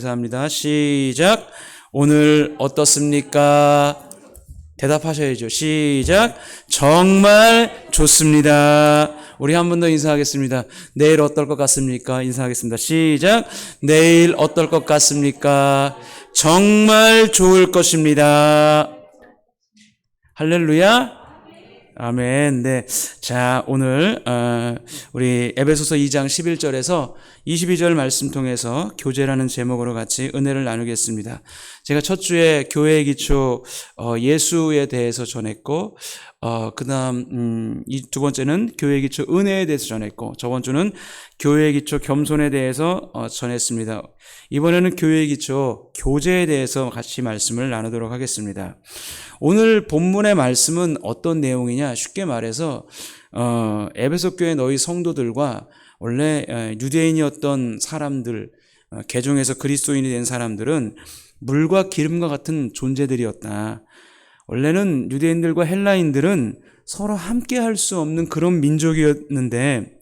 인사합니다. 시작. 오늘 어떻습니까? 대답하셔야죠. 시작. 정말 좋습니다. 우리 한 번 더 인사하겠습니다. 내일 어떨 것 같습니까? 인사하겠습니다. 시작. 내일 어떨 것 같습니까? 정말 좋을 것입니다. 할렐루야. 아멘. 네. 자, 오늘 어, 우리 에베소서 2장 11절에서 22절 말씀 통해서 교제라는 제목으로 같이 은혜를 나누겠습니다. 제가 첫 주에 교회의 기초 어, 예수에 대해서 전했고 어, 그 다음 음, 이 두 번째는 교회의 기초 은혜에 대해서 전했고 저번 주는 교회의 기초 겸손에 대해서 어, 전했습니다. 이번에는 교회의 기초 교제에 대해서 같이 말씀을 나누도록 하겠습니다. 오늘 본문의 말씀은 어떤 내용이냐? 쉽게 말해서 어, 에베소 교회 너희 성도들과 원래 어, 유대인이었던 사람들 어, 개종해서 그리스도인이 된 사람들은 물과 기름과 같은 존재들이었다. 원래는 유대인들과 헬라인들은 서로 함께 할 수 없는 그런 민족이었는데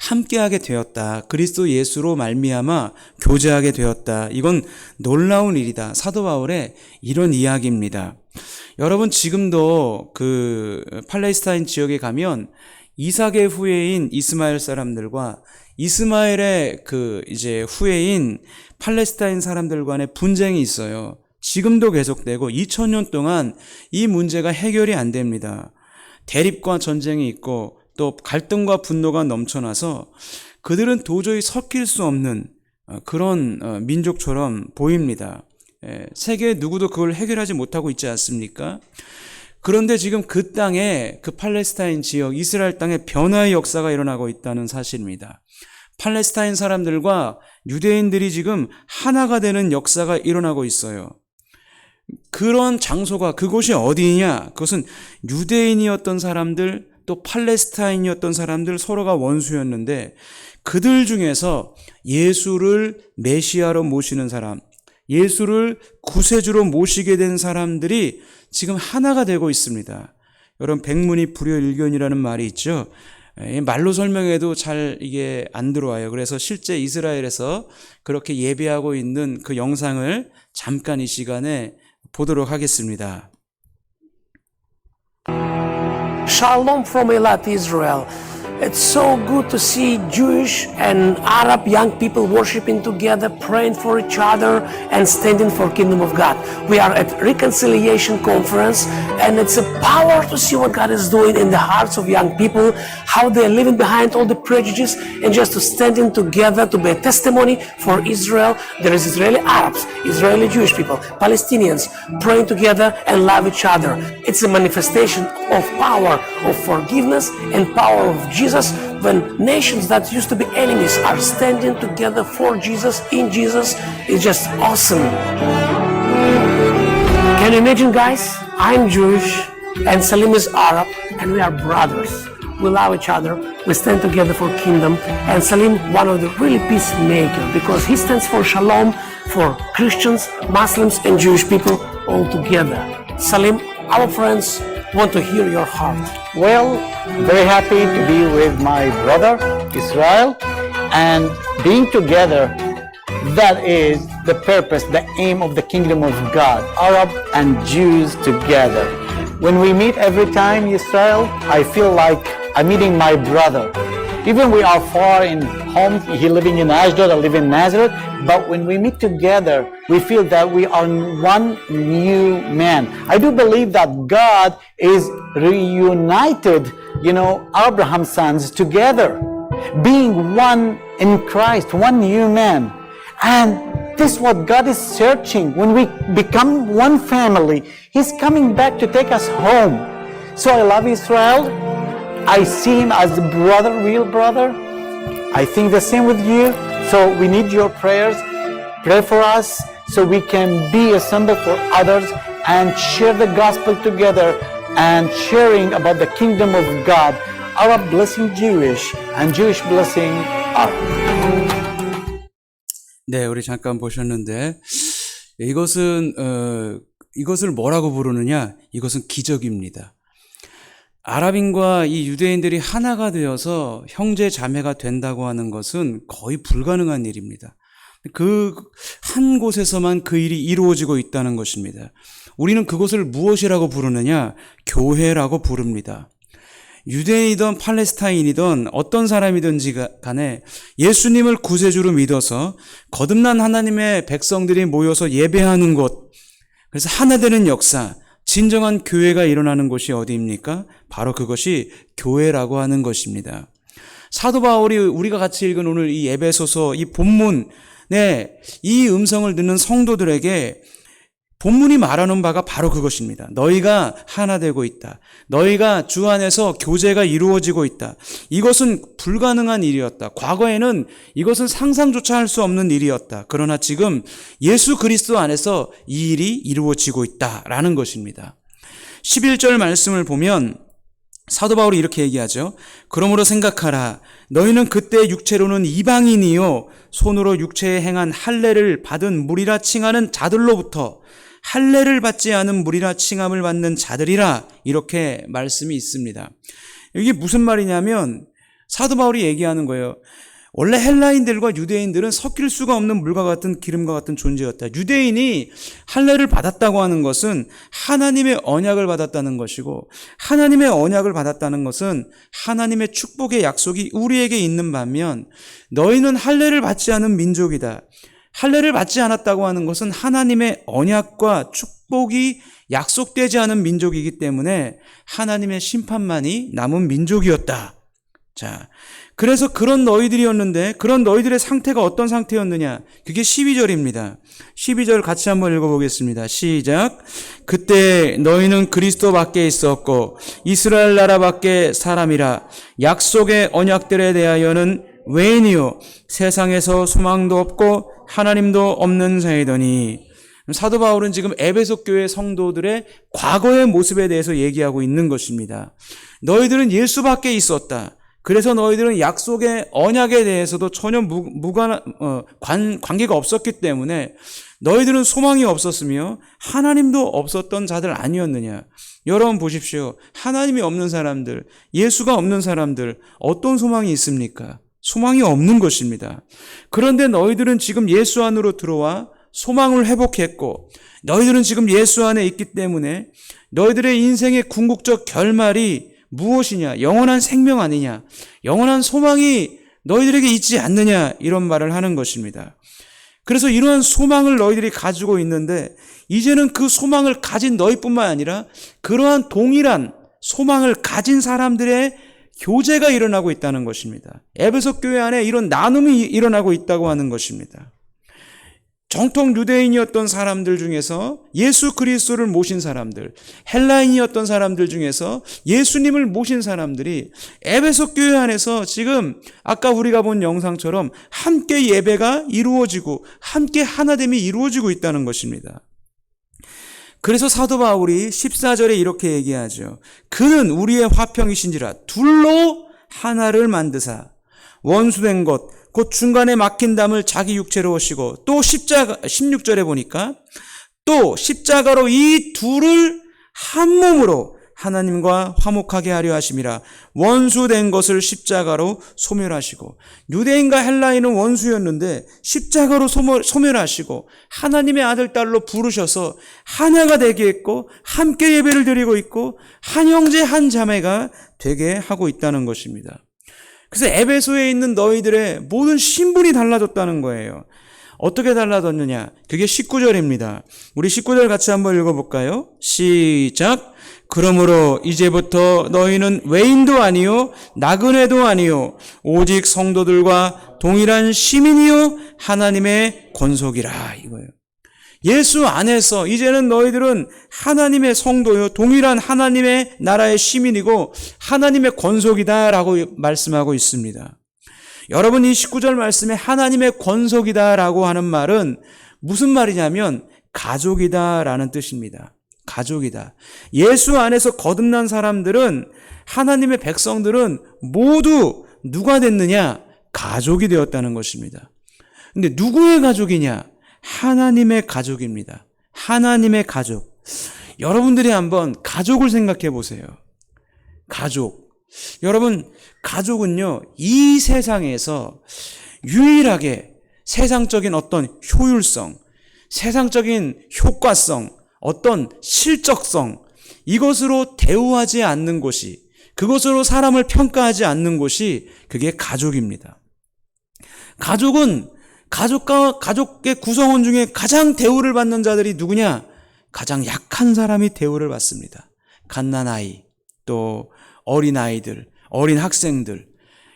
함께하게 되었다. 그리스도 예수로 말미암아 교제하게 되었다. 이건 놀라운 일이다. 사도 바울의 이런 이야기입니다. 여러분 지금도 그 팔레스타인 지역에 가면 이삭의 후예인 이스마엘 사람들과 이스마엘의 그 이제 후예인 팔레스타인 사람들 간의 분쟁이 있어요. 지금도 계속되고 2000년 동안 이 문제가 해결이 안 됩니다. 대립과 전쟁이 있고 또 갈등과 분노가 넘쳐나서 그들은 도저히 섞일 수 없는 어, 그런 어, 민족처럼 보입니다. 예, 세계 누구도 그걸 해결하지 못하고 있지 않습니까? 그런데 지금 그 땅에 그 팔레스타인 지역 이스라엘 땅에 변화의 역사가 일어나고 있다는 사실입니다. 팔레스타인 사람들과 유대인들이 지금 하나가 되는 역사가 일어나고 있어요. 그런 장소가 그곳이 어디냐? 그것은 유대인이었던 사람들 또 팔레스타인이었던 사람들 서로가 원수였는데 그들 중에서 예수를 메시아로 모시는 사람, 예수를 구세주로 모시게 된 사람들이 지금 하나가 되고 있습니다. 여러분 백문이 불여일견이라는 말이 있죠. 말로 설명해도 잘 이게 안 들어와요. 그래서 실제 이스라엘에서 그렇게 예배하고 있는 그 영상을 잠깐 이 시간에 보도록 하겠습니다. Shalom from Eilat, Israel. It's so good to see Jewish and Arab young people worshiping together, praying for each other, and standing for kingdom of God. We are at Reconciliation Conference, and it's a power to see what God is doing in the hearts of young people, how they're living behind all the prejudice, and just to standing together to be a testimony for Israel. There is Israeli Arabs, Israeli Jewish people, Palestinians praying together and love each other. It's a manifestation of power of forgiveness and power of Jesus when nations that used to be enemies are standing together for Jesus in Jesus is just awesome. Can you imagine guys? I'm Jewish and Salim is Arab and we are brothers. We love each other. We stand together for kingdom. And Salim, one of the really peacemaker because he stands for shalom for Christians, Muslims, and Jewish people all together. Salim, our friends want to hear your heart. Well, very happy to be with my brother Israel and being together. That is the purpose, the aim of the kingdom of God, Arab and Jews together. When we meet every time Israel, I feel like I'm meeting my brother. Even we are far in home, he living in Ashdod, I live in Nazareth, but when we meet together, we feel that we are one new man. I do believe that God is reunited, you know, Abraham's sons together, being one in Christ, one new man. And this is what God is searching. When we become one family, He's coming back to take us home. So I love Israel. I see him as a brother, real brother. I think the same with you. So we need your prayers. Pray for us so we can be a symbol for others and share the gospel together and sharing about the kingdom of God. Arab blessing Jewish and Jewish blessing Arab. 네, 우리 잠깐 보셨는데 이것은 어, 이것을 뭐라고 부르느냐? 이것은 기적입니다. 아랍인과 이 유대인들이 하나가 되어서 형제 자매가 된다고 하는 것은 거의 불가능한 일입니다. 그 한 곳에서만 그 일이 이루어지고 있다는 것입니다. 우리는 그곳을 무엇이라고 부르느냐? 교회라고 부릅니다. 유대인이든 팔레스타인이든 어떤 사람이든지 간에 예수님을 구세주로 믿어서 거듭난 하나님의 백성들이 모여서 예배하는 곳, 그래서 하나 되는 역사, 진정한 교회가 일어나는 곳이 어디입니까? 바로 그것이 교회라고 하는 것입니다. 사도 바울이 우리가 같이 읽은 오늘 이 에베소서 이 본문에 이 음성을 듣는 성도들에게 본문이 말하는 바가 바로 그것입니다. 너희가 하나 되고 있다. 너희가 주 안에서 교제가 이루어지고 있다. 이것은 불가능한 일이었다. 과거에는 이것은 상상조차 할 수 없는 일이었다. 그러나 지금 예수 그리스도 안에서 이 일이 이루어지고 있다라는 것입니다. 11절 말씀을 보면 사도 바울이 이렇게 얘기하죠. 그러므로 생각하라. 너희는 그때 육체로는 이방인이요 손으로 육체에 행한 할례를 받은 물이라 칭하는 자들로부터 할례를 받지 않은 물이라 칭함을 받는 자들이라 이렇게 말씀이 있습니다. 이게 무슨 말이냐면 사도 바울이 얘기하는 거예요. 원래 헬라인들과 유대인들은 섞일 수가 없는 물과 같은 기름과 같은 존재였다. 유대인이 할례를 받았다고 하는 것은 하나님의 언약을 받았다는 것이고 하나님의 언약을 받았다는 것은 하나님의 축복의 약속이 우리에게 있는 반면 너희는 할례를 받지 않은 민족이다. 할례를 받지 않았다고 하는 것은 하나님의 언약과 축복이 약속되지 않은 민족이기 때문에 하나님의 심판만이 남은 민족이었다. 자, 그래서 그런 너희들이었는데 그런 너희들의 상태가 어떤 상태였느냐? 그게 12절입니다. 12절 같이 한번 읽어보겠습니다. 시작. 그때 너희는 그리스도 밖에 있었고 이스라엘 나라 밖에 사람이라 약속의 언약들에 대하여는 외인이요 세상에서 소망도 없고 하나님도 없는 자이더니 사도 바울은 지금 에베소 교회 성도들의 과거의 모습에 대해서 얘기하고 있는 것입니다. 너희들은 예수 밖에 있었다. 그래서 너희들은 약속의 언약에 대해서도 전혀 무, 무관 어, 관, 관계가 없었기 때문에 너희들은 소망이 없었으며 하나님도 없었던 자들 아니었느냐. 여러분 보십시오. 하나님이 없는 사람들, 예수가 없는 사람들 어떤 소망이 있습니까? 소망이 없는 것입니다. 그런데 너희들은 지금 예수 안으로 들어와 소망을 회복했고 너희들은 지금 예수 안에 있기 때문에 너희들의 인생의 궁극적 결말이 무엇이냐? 영원한 생명 아니냐? 영원한 소망이 너희들에게 있지 않느냐? 이런 말을 하는 것입니다. 그래서 이러한 소망을 너희들이 가지고 있는데 이제는 그 소망을 가진 너희뿐만 아니라 그러한 동일한 소망을 가진 사람들의 교제가 일어나고 있다는 것입니다. 에베소 교회 안에 이런 나눔이 일어나고 있다고 하는 것입니다. 정통 유대인이었던 사람들 중에서 예수 그리스도를 모신 사람들, 헬라인이었던 사람들 중에서 예수님을 모신 사람들이 에베소 교회 안에서 지금 아까 우리가 본 영상처럼 함께 예배가 이루어지고 함께 하나됨이 이루어지고 있다는 것입니다. 그래서 사도 바울이 14절에 이렇게 얘기하죠. 그는 우리의 화평이신지라 둘로 하나를 만드사 원수된 것, 곧 중간에 막힌 담을 자기 육체로 오시고 또 십자가 16절에 보니까 또 십자가로 이 둘을 한 몸으로 하나님과 화목하게 하려 하심이라 원수된 것을 십자가로 소멸하시고 유대인과 헬라인은 원수였는데 십자가로 소멸하시고 하나님의 아들 딸로 부르셔서 하나가 되게 했고 함께 예배를 드리고 있고 한 형제 한 자매가 되게 하고 있다는 것입니다. 그래서 에베소에 있는 너희들의 모든 신분이 달라졌다는 거예요. 어떻게 달라졌느냐? 그게 19절입니다. 우리 19절 같이 한번 읽어볼까요? 시작. 그러므로 이제부터 너희는 외인도 아니요, 나그네도 아니요, 오직 성도들과 동일한 시민이요, 하나님의 권속이라. 이거예요. 예수 안에서 이제는 너희들은 하나님의 성도요, 동일한 하나님의 나라의 시민이고 하나님의 권속이다라고 말씀하고 있습니다. 여러분 이 19절 말씀에 하나님의 권속이다라고 하는 말은 무슨 말이냐면 가족이다라는 뜻입니다. 가족이다. 예수 안에서 거듭난 사람들은 하나님의 백성들은 모두 누가 됐느냐? 가족이 되었다는 것입니다. 근데 누구의 가족이냐? 하나님의 가족입니다. 하나님의 가족. 여러분들이 한번 가족을 생각해 보세요. 가족. 여러분, 가족은요, 이 세상에서 유일하게 세상적인 어떤 효율성, 세상적인 효과성, 어떤 실적성, 이것으로 대우하지 않는 곳이, 그것으로 사람을 평가하지 않는 곳이 그게 가족입니다. 가족은 가족과 가족의 구성원 중에 가장 대우를 받는 자들이 누구냐? 가장 약한 사람이 대우를 받습니다. 갓난 아이, 또 어린 아이들, 어린 학생들.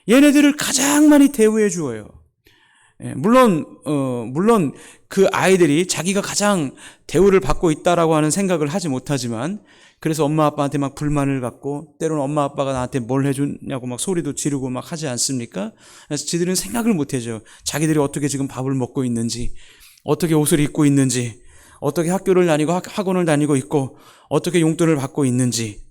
얘네들을 가장 많이 대우해 주어요. 예, 물론, 어, 물론 그 아이들이 자기가 가장 대우를 받고 있다라고 하는 생각을 하지 못하지만 그래서 엄마 아빠한테 막 불만을 갖고 때로는 엄마 아빠가 나한테 뭘 해주냐고 막 소리도 지르고 막 하지 않습니까? 그래서 지들은 생각을 못 해죠. 자기들이 어떻게 지금 밥을 먹고 있는지, 어떻게 옷을 입고 있는지, 어떻게 학교를 다니고 학- 학원을 다니고 있고, 어떻게 용돈을 받고 있는지.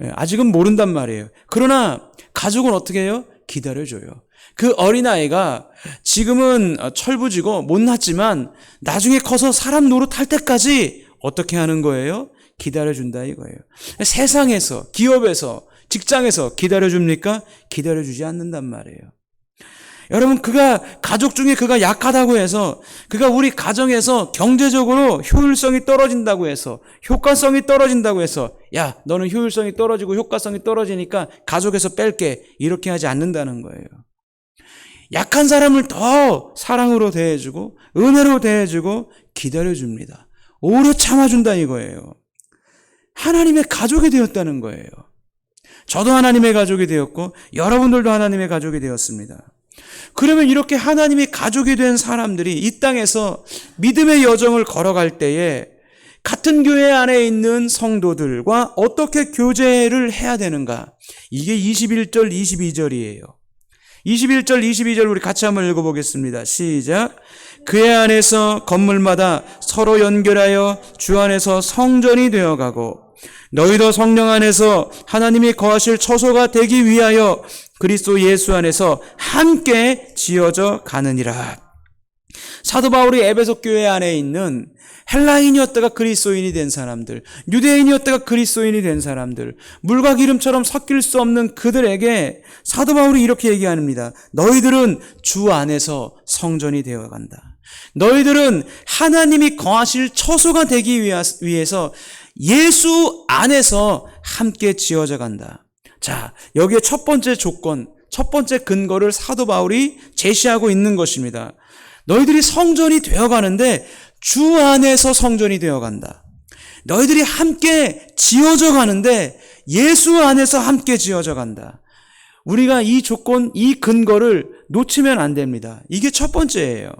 예, 아직은 모른단 말이에요. 그러나 가족은 어떻게 해요? 기다려줘요. 그 어린아이가 지금은 어, 철부지고 못났지만 나중에 커서 사람 노릇할 때까지 어떻게 하는 거예요? 기다려준다 이거예요. 세상에서, 기업에서, 직장에서 기다려줍니까? 기다려주지 않는단 말이에요. 여러분, 그가 가족 중에 그가 약하다고 해서 그가 우리 가정에서 경제적으로 효율성이 떨어진다고 해서 효과성이 떨어진다고 해서 야, 너는 효율성이 떨어지고 효과성이 떨어지니까 가족에서 뺄게. 이렇게 하지 않는다는 거예요. 약한 사람을 더 사랑으로 대해주고 은혜로 대해주고 기다려줍니다. 오래 참아준다 이거예요. 하나님의 가족이 되었다는 거예요. 저도 하나님의 가족이 되었고 여러분들도 하나님의 가족이 되었습니다. 그러면 이렇게 하나님이 가족이 된 사람들이 이 땅에서 믿음의 여정을 걸어갈 때에 같은 교회 안에 있는 성도들과 어떻게 교제를 해야 되는가? 이게 21절, 22절이에요. 21절, 22절 우리 같이 한번 읽어보겠습니다. 시작. 그의 안에서 건물마다 서로 연결하여 주 안에서 성전이 되어가고 너희도 성령 안에서 하나님이 거하실 처소가 되기 위하여 그리스도 예수 안에서 함께 지어져 가느니라. 사도 바울이 에베소 교회 안에 있는 헬라인이었다가 그리스도인이 된 사람들, 유대인이었다가 그리스도인이 된 사람들, 물과 기름처럼 섞일 수 없는 그들에게 사도 바울이 이렇게 얘기합니다. 너희들은 주 안에서 성전이 되어 간다. 너희들은 하나님이 거하실 처소가 되기 위해서 예수 안에서 함께 지어져 간다. 자, 여기에 첫 번째 조건, 첫 번째 근거를 사도 바울이 제시하고 있는 것입니다. 너희들이 성전이 되어 가는데 주 안에서 성전이 되어 간다. 너희들이 함께 지어져 가는데 예수 안에서 함께 지어져 간다. 우리가 이 조건, 이 근거를 놓치면 안 됩니다. 이게 첫 번째예요.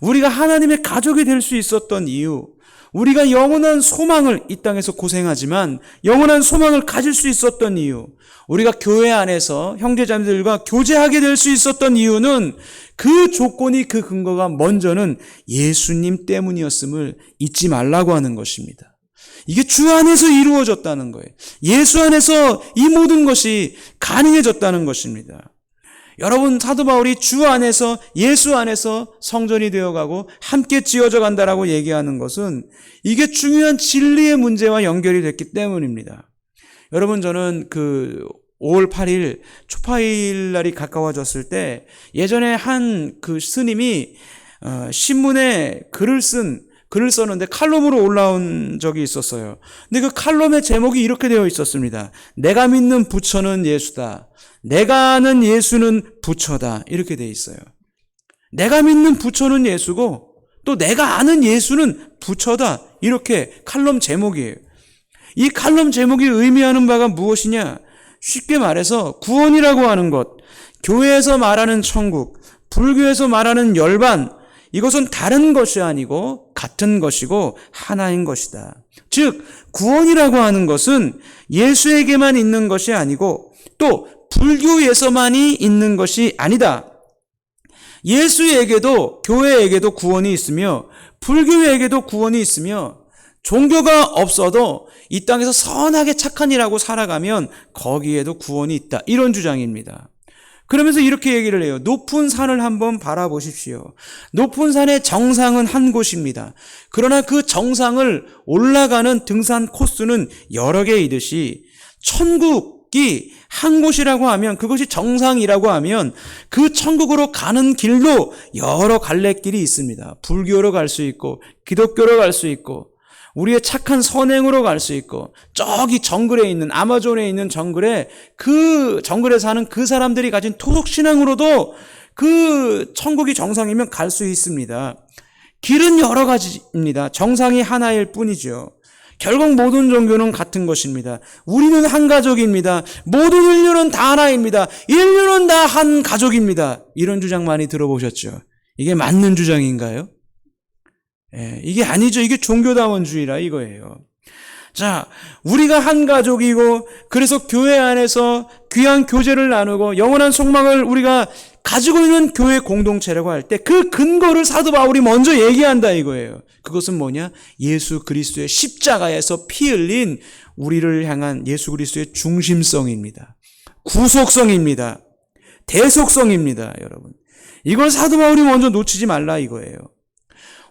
우리가 하나님의 가족이 될 수 있었던 이유, 우리가 영원한 소망을 이 땅에서 고생하지만 영원한 소망을 가질 수 있었던 이유, 우리가 교회 안에서 형제자매들과 교제하게 될 수 있었던 이유는 그 조건이 그 근거가 먼저는 예수님 때문이었음을 잊지 말라고 하는 것입니다. 이게 주 안에서 이루어졌다는 거예요. 예수 안에서 이 모든 것이 가능해졌다는 것입니다. 여러분 사도 바울이 주 안에서 예수 안에서 성전이 되어가고 함께 지어져 간다라고 얘기하는 것은 이게 중요한 진리의 문제와 연결이 됐기 때문입니다. 여러분 저는 그 5월 8일 초파일 날이 가까워졌을 때 예전에 한 그 스님이 어, 신문에 글을 쓴 글을 썼는데 칼럼으로 올라온 적이 있었어요. 근데 그 칼럼의 제목이 이렇게 되어 있었습니다. 내가 믿는 부처는 예수다. 내가 아는 예수는 부처다. 이렇게 되어 있어요. 내가 믿는 부처는 예수고 또 내가 아는 예수는 부처다. 이렇게 칼럼 제목이에요. 이 칼럼 제목이 의미하는 바가 무엇이냐? 쉽게 말해서 구원이라고 하는 것, 교회에서 말하는 천국, 불교에서 말하는 열반, 이것은 다른 것이 아니고 같은 것이고 하나인 것이다. 즉, 구원이라고 하는 것은 예수에게만 있는 것이 아니고 또 불교에서만이 있는 것이 아니다. 예수에게도 교회에게도 구원이 있으며 불교에게도 구원이 있으며 종교가 없어도 이 땅에서 선하게 착한 일하고 살아가면 거기에도 구원이 있다. 이런 주장입니다. 그러면서 이렇게 얘기를 해요. 높은 산을 한번 바라보십시오. 높은 산의 정상은 한 곳입니다. 그러나 그 정상을 올라가는 등산 코스는 여러 개이듯이 천국, 천국이 한 곳이라고 하면 그것이 정상이라고 하면 그 천국으로 가는 길도 여러 갈래길이 있습니다. 불교로 갈 수 있고 기독교로 갈 수 있고 우리의 착한 선행으로 갈 수 있고 저기 정글에 있는 아마존에 있는 정글에 그 정글에 사는 그 사람들이 가진 토속 신앙으로도 그 천국이 정상이면 갈 수 있습니다. 길은 여러 가지입니다. 정상이 하나일 뿐이죠. 결국 모든 종교는 같은 것입니다. 우리는 한 가족입니다. 모든 인류는 다 하나입니다. 인류는 다 한 가족입니다. 이런 주장 많이 들어보셨죠? 이게 맞는 주장인가요? 예, 이게 아니죠. 이게 종교다원주의라 이거예요. 자, 우리가 한 가족이고, 그래서 교회 안에서 귀한 교제를 나누고, 영원한 속망을 우리가 가지고 있는 교회 공동체라고 할 때, 그 근거를 사도 바울이 먼저 얘기한다 이거예요. 그것은 뭐냐? 예수 그리스도의 십자가에서 피 흘린 우리를 향한 예수 그리스도의 중심성입니다. 구속성입니다. 대속성입니다, 여러분. 이걸 사도 바울이 먼저 놓치지 말라 이거예요.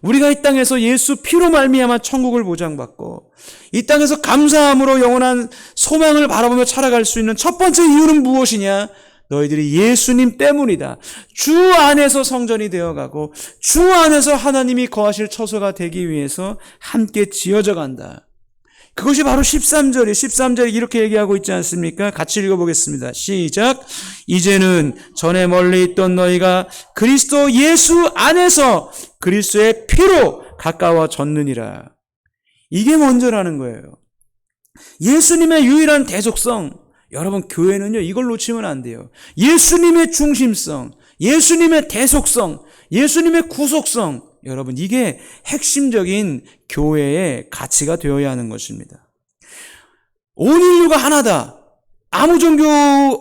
우리가 이 땅에서 예수 피로 말미암아 천국을 보장받고 이 땅에서 감사함으로 영원한 소망을 바라보며 살아갈 수 있는 첫 번째 이유는 무엇이냐? 너희들이 예수님 때문이다. 주 안에서 성전이 되어가고 주 안에서 하나님이 거하실 처소가 되기 위해서 함께 지어져 간다. 그것이 바로 13절이 13절에 이렇게 얘기하고 있지 않습니까? 같이 읽어보겠습니다. 시작. 이제는 전에 멀리 있던 너희가 그리스도 예수 안에서 그리스도의 피로 가까워졌느니라. 이게 먼저라는 거예요. 예수님의 유일한 대속성. 여러분, 교회는요, 이걸 놓치면 안 돼요. 예수님의 중심성, 예수님의 대속성, 예수님의 구속성. 여러분, 이게 핵심적인 교회의 가치가 되어야 하는 것입니다. 온 인류가 하나다. 아무 종교,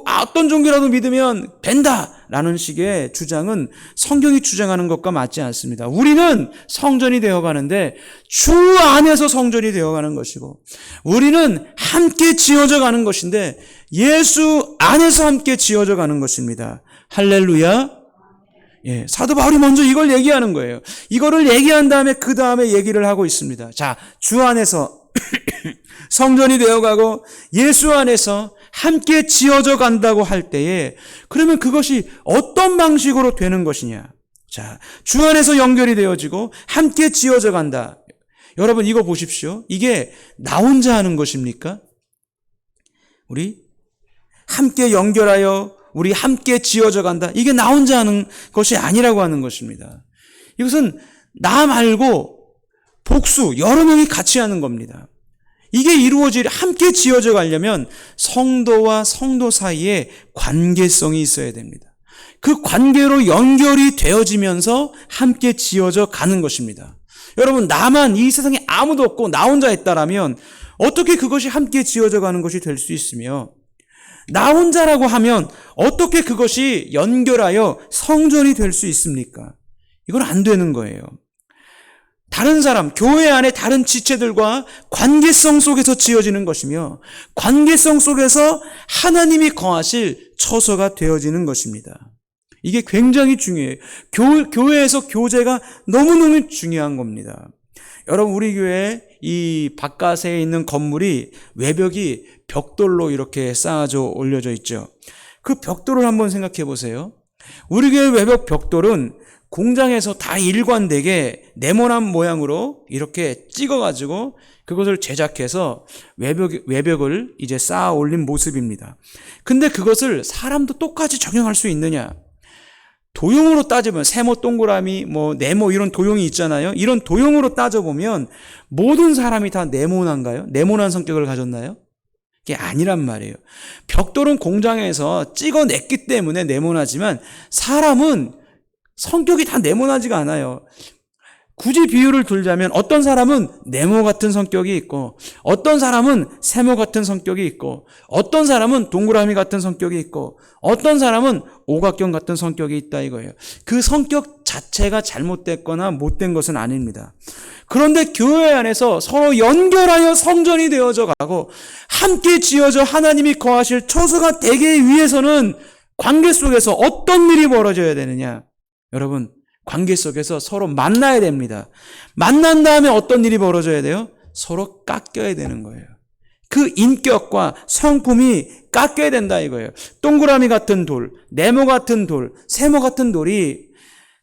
어떤 종교라도 믿으면 된다. 라는 식의 주장은 성경이 주장하는 것과 맞지 않습니다. 우리는 성전이 되어 가는데 주 안에서 성전이 되어 가는 것이고 우리는 함께 지어져 가는 것인데 예수 안에서 함께 지어져 가는 것입니다. 할렐루야. 예, 사도 바울이 먼저 이걸 얘기하는 거예요. 이거를 얘기한 다음에 그 다음에 얘기를 하고 있습니다. 자, 주 안에서 성전이 되어가고 예수 안에서 함께 지어져 간다고 할 때에 그러면 그것이 어떤 방식으로 되는 것이냐? 자, 주 안에서 연결이 되어지고 함께 지어져 간다. 여러분 이거 보십시오. 이게 나 혼자 하는 것입니까? 우리 함께 연결하여 우리 함께 지어져 간다. 이게 나 혼자 하는 것이 아니라고 하는 것입니다. 이것은 나 말고 복수 여러 명이 같이 하는 겁니다. 이게 이루어질 함께 지어져 가려면 성도와 성도 사이에 관계성이 있어야 됩니다. 그 관계로 연결이 되어지면서 함께 지어져 가는 것입니다. 여러분 나만 이 세상에 아무도 없고 나 혼자 있다라면 어떻게 그것이 함께 지어져 가는 것이 될 수 있으며 나 혼자라고 하면 어떻게 그것이 연결하여 성전이 될 수 있습니까? 이건 안 되는 거예요. 다른 사람, 교회 안에 다른 지체들과 관계성 속에서 지어지는 것이며, 관계성 속에서 하나님이 거하실 처소가 되어지는 것입니다. 이게 굉장히 중요해요. 교, 교회에서 교제가 너무너무 중요한 겁니다. 여러분, 우리 교회 이 바깥에 있는 건물이 외벽이 벽돌로 이렇게 쌓아져 올려져 있죠. 그 벽돌을 한번 생각해 보세요. 우리 교회 외벽 벽돌은 공장에서 다 일관되게 네모난 모양으로 이렇게 찍어가지고 그것을 제작해서 외벽, 외벽을 이제 쌓아 올린 모습입니다. 근데 그것을 사람도 똑같이 적용할 수 있느냐? 도용으로 따지면 세모 동그라미, 뭐 네모 이런 도용이 있잖아요. 이런 도용으로 따져보면 모든 사람이 다 네모난가요? 네모난 성격을 가졌나요? 이게 아니란 말이에요. 벽돌은 공장에서 찍어냈기 때문에 네모나지만 사람은 성격이 다 네모나지가 않아요. 굳이 비유를 들자면 어떤 사람은 네모 같은 성격이 있고 어떤 사람은 세모 같은 성격이 있고 어떤 사람은 동그라미 같은 성격이 있고 어떤 사람은 오각형 같은 성격이 있다 이거예요. 그 성격 자체가 잘못됐거나 못된 것은 아닙니다. 그런데 교회 안에서 서로 연결하여 성전이 되어져 가고 함께 지어져 하나님이 거하실 처소가 되기 위해서는 관계 속에서 어떤 일이 벌어져야 되느냐? 여러분, 관계 속에서 서로 만나야 됩니다. 만난 다음에 어떤 일이 벌어져야 돼요? 서로 깎여야 되는 거예요. 그 인격과 성품이 깎여야 된다 이거예요. 동그라미 같은 돌, 네모 같은 돌, 세모 같은 돌이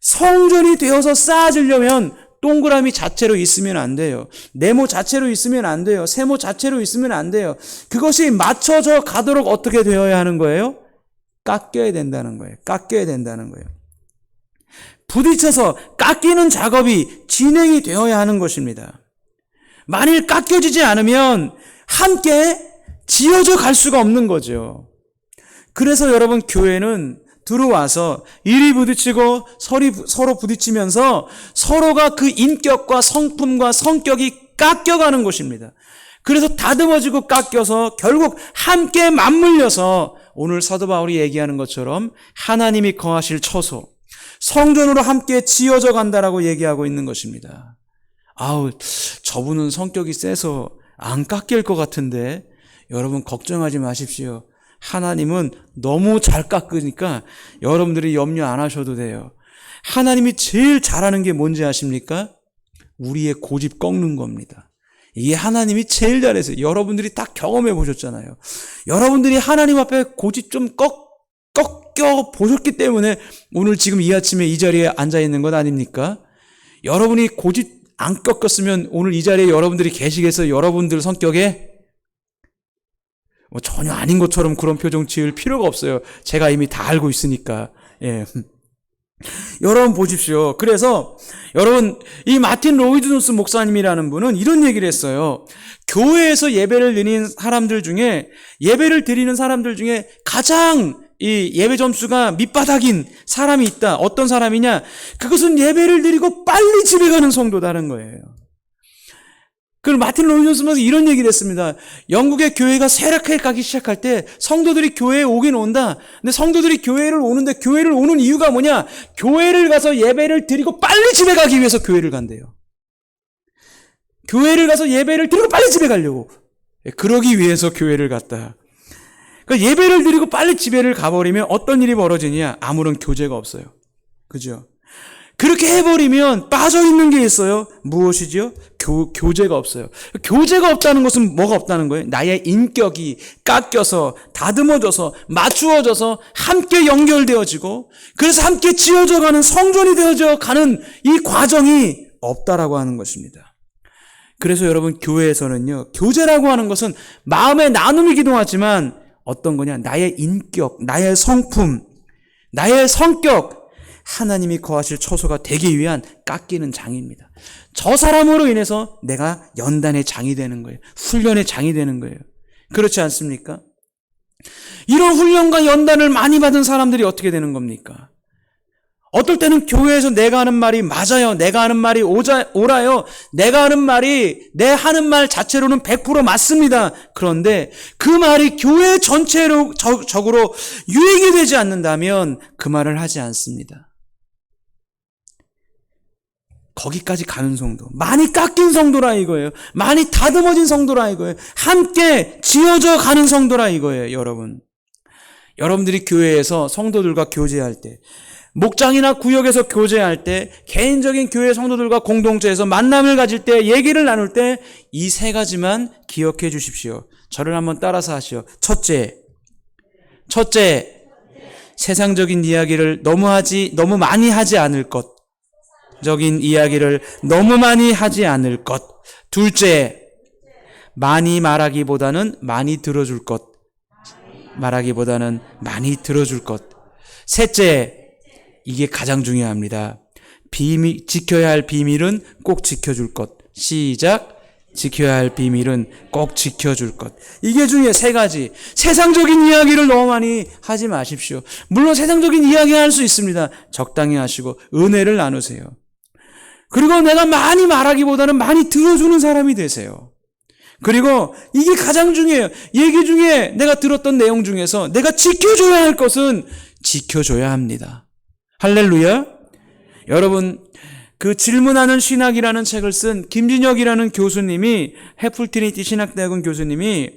성전이 되어서 쌓아지려면 동그라미 자체로 있으면 안 돼요. 네모 자체로 있으면 안 돼요. 세모 자체로 있으면 안 돼요. 그것이 맞춰져 가도록 어떻게 되어야 하는 거예요? 깎여야 된다는 거예요. 깎여야 된다는 거예요. 부딪혀서 깎이는 작업이 진행이 되어야 하는 것입니다. 만일 깎여지지 않으면 함께 지어져 갈 수가 없는 거죠. 그래서 여러분 교회는 들어와서 이리 부딪히고 서로 부딪히면서 서로가 그 인격과 성품과 성격이 깎여가는 것입니다. 그래서 다듬어지고 깎여서 결국 함께 맞물려서 오늘 사도 바울이 얘기하는 것처럼 하나님이 거하실 처소, 성전으로 함께 지어져 간다라고 얘기하고 있는 것입니다. 아우, 저분은 성격이 세서 안 깎일 것 같은데 여러분 걱정하지 마십시오. 하나님은 너무 잘 깎으니까 여러분들이 염려 안 하셔도 돼요. 하나님이 제일 잘하는 게 뭔지 아십니까? 우리의 고집 꺾는 겁니다. 이게 하나님이 제일 잘해서 여러분들이 다 경험해 보셨잖아요. 여러분들이 하나님 앞에 고집 좀 꺾, 꺾 여 보셨기 때문에 오늘 지금 이 아침에 이 자리에 앉아 있는 것 아닙니까? 여러분이 고집 안 꺾었으면 오늘 이 자리에 여러분들이 계시겠어요? 여러분들 성격에 뭐 전혀 아닌 것처럼 그런 표정 지을 필요가 없어요. 제가 이미 다 알고 있으니까. 예. 여러분 보십시오. 그래서 여러분 이 마틴 로이드 존스 목사님이라는 분은 이런 얘기를 했어요. 교회에서 예배를 드리는 사람들 중에 예배를 드리는 사람들 중에 가장 이 예배 점수가 밑바닥인 사람이 있다. 어떤 사람이냐? 그것은 예배를 드리고 빨리 집에 가는 성도다는 거예요. 그럼 마틴 로이존스는 이런 얘기를 했습니다. 영국의 교회가 쇠락해 가기 시작할 때 성도들이 교회에 오긴 온다. 근데 성도들이 교회를 오는데 교회를 오는 이유가 뭐냐? 교회를 가서 예배를 드리고 빨리 집에 가기 위해서 교회를 간대요. 교회를 가서 예배를 드리고 빨리 집에 가려고. 예, 그러기 위해서 교회를 갔다. 그러니까 예배를 드리고 빨리 집에를 가버리면 어떤 일이 벌어지냐? 아무런 교제가 없어요. 그죠? 그렇게 해버리면 빠져있는 게 있어요. 무엇이지요? 교, 교제가 없어요. 교제가 없다는 것은 뭐가 없다는 거예요? 나의 인격이 깎여서, 다듬어져서, 맞추어져서, 함께 연결되어지고, 그래서 함께 지어져 가는 성전이 되어져 가는 이 과정이 없다라고 하는 것입니다. 그래서 여러분, 교회에서는요, 교제라고 하는 것은 마음의 나눔이기도 하지만, 어떤 거냐? 나의 인격, 나의 성품, 나의 성격, 하나님이 거하실 처소가 되기 위한 깎이는 장입니다. 저 사람으로 인해서 내가 연단의 장이 되는 거예요. 훈련의 장이 되는 거예요. 그렇지 않습니까? 이런 훈련과 연단을 많이 받은 사람들이 어떻게 되는 겁니까? 어떨 때는 교회에서 내가 하는 말이 맞아요. 내가 하는 말이 오자, 옳아요. 내가 하는 말이 내 하는 말 자체로는 100% 맞습니다. 그런데 그 말이 교회 전체로 적으로 유익이 되지 않는다면 그 말을 하지 않습니다. 거기까지 가는 성도. 많이 깎인 성도라 이거예요. 많이 다듬어진 성도라 이거예요. 함께 지어져 가는 성도라 이거예요, 여러분. 여러분들이 교회에서 성도들과 교제할 때, 목장이나 구역에서 교제할 때, 개인적인 교회 성도들과 공동체에서 만남을 가질 때, 얘기를 나눌 때, 이 세 가지만 기억해 주십시오. 저를 한번 따라서 하시오. 첫째, 첫째, 세상적인 이야기를 너무 하지, 너무 많이 하지 않을 것. 적인 이야기를 너무 많이 하지 않을 것. 둘째, 많이 말하기보다는 많이 들어줄 것. 말하기보다는 많이 들어줄 것. 셋째, 이게 가장 중요합니다. 비밀, 지켜야 할 비밀은 꼭 지켜줄 것. 시작. 지켜야 할 비밀은 꼭 지켜줄 것. 이게 중에 세 가지. 세상적인 이야기를 너무 많이 하지 마십시오. 물론 세상적인 이야기 할 수 있습니다. 적당히 하시고 은혜를 나누세요. 그리고 내가 많이 말하기보다는 많이 들어주는 사람이 되세요. 그리고 이게 가장 중요해요. 얘기 중에 내가 들었던 내용 중에서 내가 지켜줘야 할 것은 지켜줘야 합니다. 할렐루야. 여러분, 그 질문하는 신학이라는 책을 쓴 김진혁이라는 교수님이 해플트리티 신학대학원 교수님이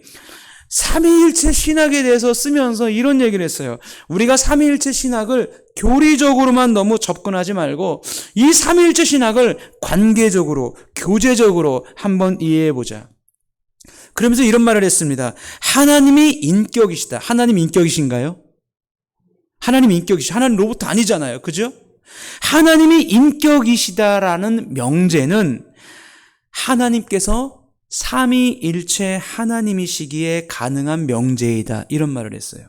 삼위일체 신학에 대해서 쓰면서 이런 얘기를 했어요. 우리가 삼위일체 신학을 교리적으로만 너무 접근하지 말고 이 삼위일체 신학을 관계적으로, 교제적으로 한번 이해해 보자. 그러면서 이런 말을 했습니다. 하나님이 인격이시다. 하나님 인격이신가요? 하나님 인격이시. 하나님 로봇 아니잖아요. 그죠? 하나님이 인격이시다라는 명제는 하나님께서 삼위일체 하나님이시기에 가능한 명제이다. 이런 말을 했어요.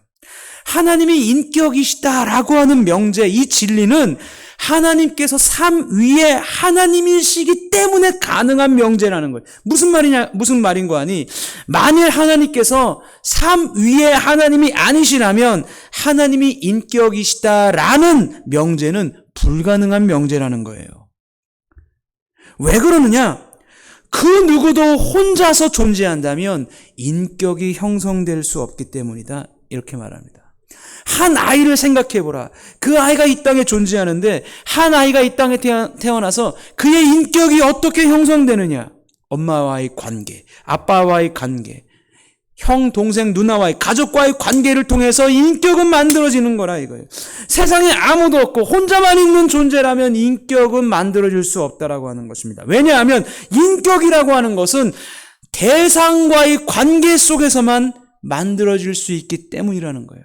하나님이 인격이시다라고 하는 명제, 이 진리는 하나님께서 삼위의 하나님이시기 때문에 가능한 명제라는 거예요. 무슨 말이냐, 무슨 말인 거 아니? 만일 하나님께서 삼위의 하나님이 아니시라면 하나님이 인격이시다라는 명제는 불가능한 명제라는 거예요. 왜 그러느냐? 그 누구도 혼자서 존재한다면 인격이 형성될 수 없기 때문이다. 이렇게 말합니다. 한 아이를 생각해 보라. 그 아이가 이 땅에 존재하는데 한 아이가 이 땅에 태어- 태어나서 그의 인격이 어떻게 형성되느냐? 엄마와의 관계, 아빠와의 관계, 형, 동생, 누나와의 가족과의 관계를 통해서 인격은 만들어지는 거라 이거예요. 세상에 아무도 없고 혼자만 있는 존재라면 인격은 만들어질 수 없다라고 하는 것입니다. 왜냐하면 인격이라고 하는 것은 대상과의 관계 속에서만 만들어질 수 있기 때문이라는 거예요.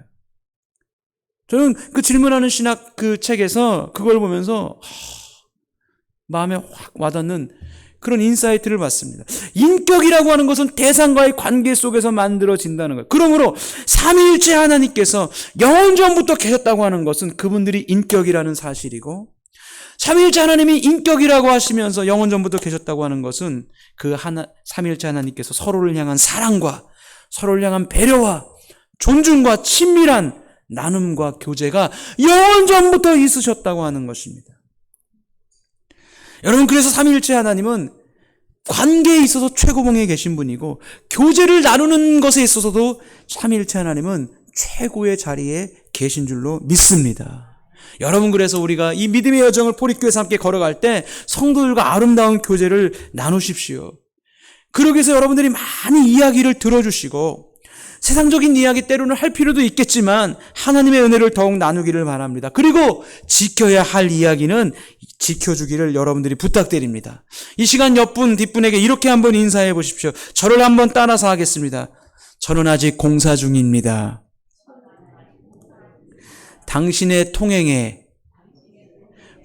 저는 그 질문하는 신학 그 책에서 그걸 보면서 하, 마음에 확 와닿는 그런 인사이트를 받습니다. 인격이라고 하는 것은 대상과의 관계 속에서 만들어진다는 거예요. 그러므로 삼위일체 하나님께서 영원 전부터 계셨다고 하는 것은 그분들이 인격이라는 사실이고 삼위일체 하나님이 인격이라고 하시면서 영원 전부터 계셨다고 하는 것은 그 하나 삼위일체 하나님께서 서로를 향한 사랑과 서로를 향한 배려와 존중과 친밀한 나눔과 교제가 영원 전부터 있으셨다고 하는 것입니다. 여러분 그래서 삼위일체 하나님은 관계에 있어서 최고봉에 계신 분이고 교제를 나누는 것에 있어서도 삼위일체 하나님은 최고의 자리에 계신 줄로 믿습니다. 여러분 그래서 우리가 이 믿음의 여정을 포리교에서 함께 걸어갈 때 성도들과 아름다운 교제를 나누십시오. 그러기 위해서 여러분들이 많이 이야기를 들어주시고 세상적인 이야기 때로는 할 필요도 있겠지만 하나님의 은혜를 더욱 나누기를 바랍니다. 그리고 지켜야 할 이야기는 지켜주기를 여러분들이 부탁드립니다. 이 시간 옆분 뒷분에게 이렇게 한번 인사해 보십시오. 저를 한번 따라서 하겠습니다. 저는 아직 공사 중입니다. 당신의 통행에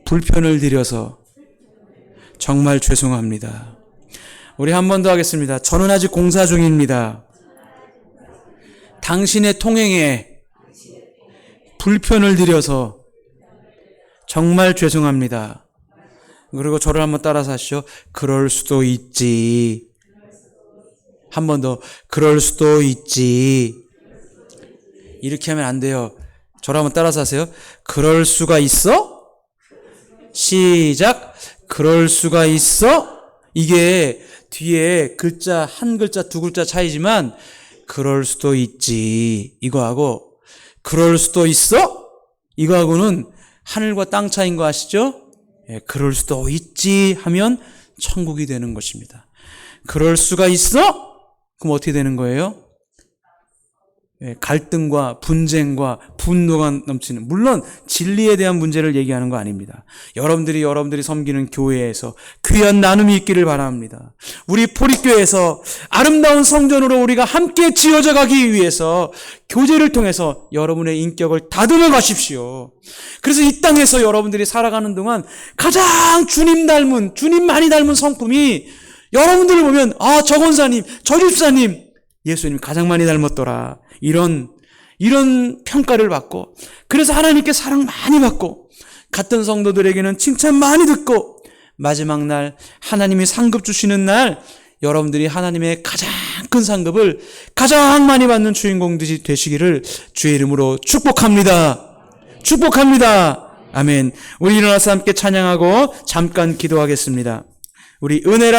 불편을 드려서 정말 죄송합니다. 우리 한 번 더 하겠습니다. 저는 아직 공사 중입니다. 당신의 통행에 불편을 드려서 정말 죄송합니다. 그리고 저를 한번 따라서 하시죠. 그럴 수도 있지. 한 번 더. 그럴 수도 있지. 이렇게 하면 안 돼요. 저를 한번 따라서 하세요. 그럴 수가 있어? 시작. 그럴 수가 있어? 이게 뒤에 글자, 한 글자, 두 글자 차이지만, 그럴 수도 있지. 이거하고, 그럴 수도 있어? 이거하고는 하늘과 땅 차이인 거 아시죠? 예, 그럴 수도 있지 하면 천국이 되는 것입니다. 그럴 수가 있어? 그럼 어떻게 되는 거예요? 예, 갈등과 분쟁과 분노가 넘치는 물론 진리에 대한 문제를 얘기하는 거 아닙니다. 여러분들이 여러분들이 섬기는 교회에서 귀한 나눔이 있기를 바랍니다. 우리 포리교회에서 아름다운 성전으로 우리가 함께 지어져 가기 위해서 교제를 통해서 여러분의 인격을 다듬어 가십시오. 그래서 이 땅에서 여러분들이 살아가는 동안 가장 주님 닮은 주님 많이 닮은 성품이 여러분들을 보면 아 저 권사님 저 집사님 예수님 가장 많이 닮았더라. 이런, 이런 평가를 받고, 그래서 하나님께 사랑 많이 받고, 같은 성도들에게는 칭찬 많이 듣고, 마지막 날, 하나님이 상급 주시는 날, 여러분들이 하나님의 가장 큰 상급을 가장 많이 받는 주인공들이 되시기를 주의 이름으로 축복합니다. 축복합니다. 아멘. 우리 일어나서 함께 찬양하고 잠깐 기도하겠습니다. 우리 은혜라